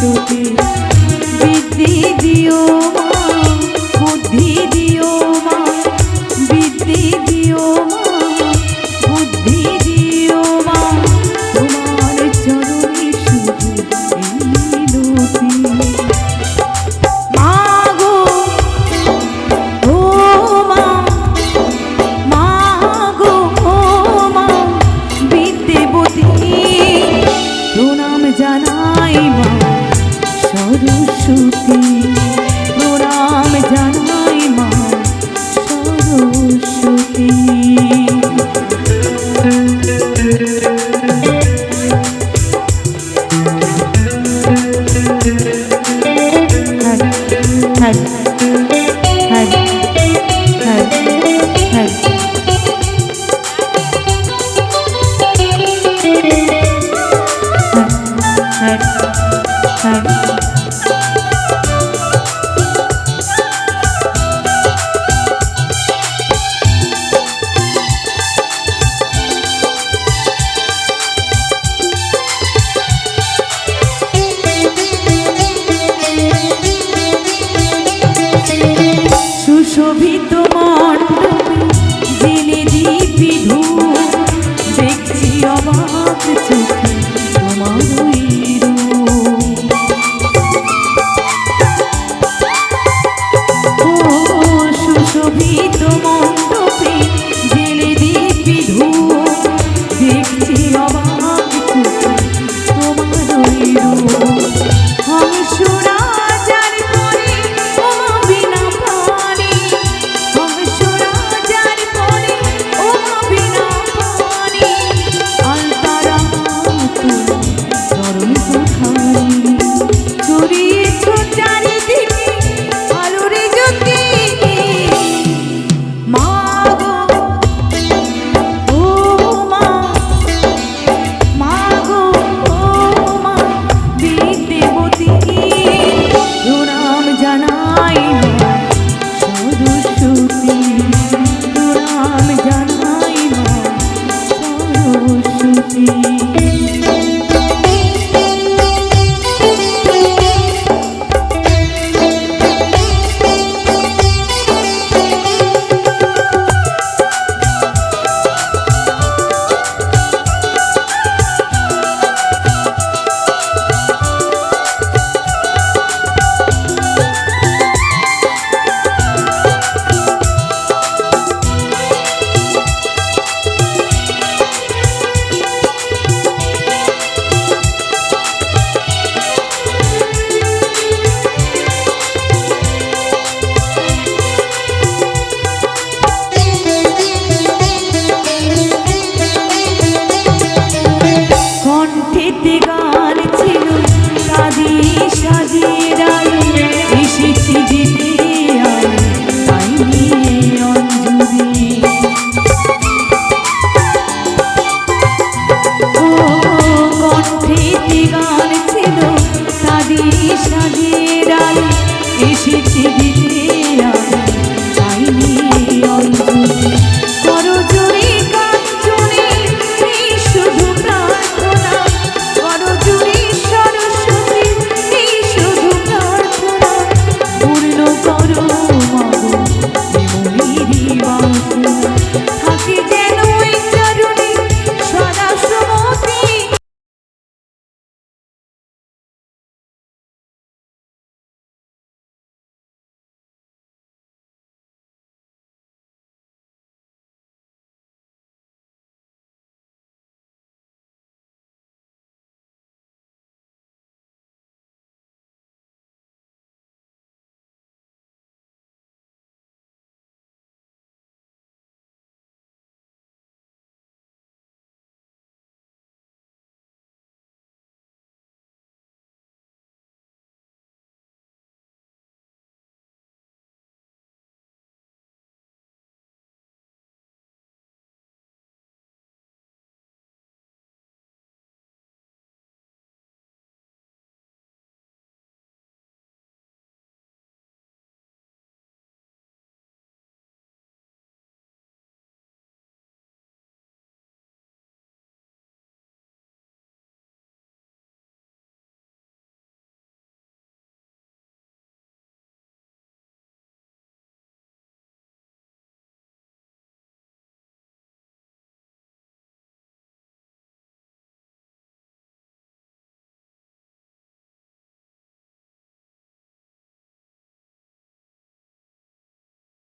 ছুটি স্তুতি আমি তোমার গীতি গান ছিল কাঁদি সাজিয়ে রায় এসেছি গীতি সাজিয়ে রায় এসেছি গীতি আমি